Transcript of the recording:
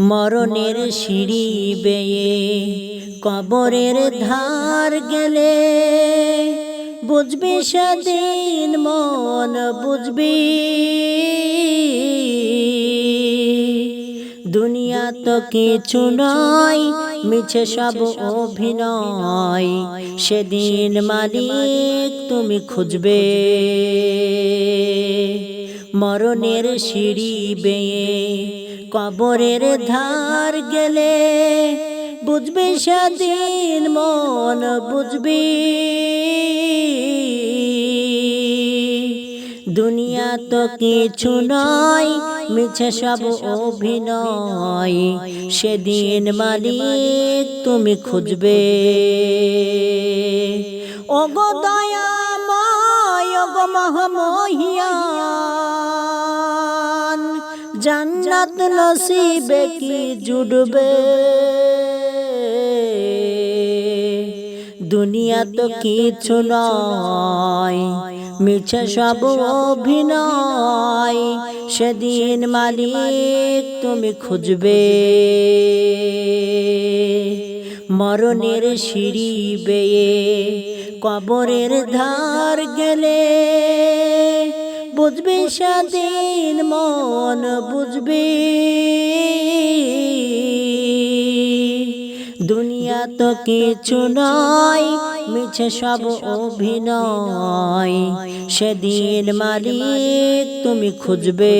মরণের সিঁড়ি বেয়ে কবরের ধার গেলে। বুঝবি সেদিন মন বুঝবি। দুনিয়া তো কিছু নয়, মিছে সব অভিনয়। সেদিন মালিক তুমি খুঁজবে। মরণের সিঁড়ি বেয়ে কবরের ধার গেলে বুঝবি সেদিন মন বুঝবি। দুনিয়া তো কিছু নয়, মিছে সব অভিনয়। সেদিন মালিক তুমি খুঁজবে। ওগো দয়াময়, ওগো মহামহিয়ান জান্নাত নসিবে কি জুড়বে দুনিয়া তো কিছু নয় মিছে সব অভিনয়। সেদিন মালিক তুমি খুঁজবে। মরণের সিঁড়ি বেয়ে কবরের ধার গেলে বুঝবি সাদিন মন, বুঝবি। দুনিয়া তো কিছু নয়, মিছে সব অভিনয়। সেদিন মালিক তুমি খুঁজবে।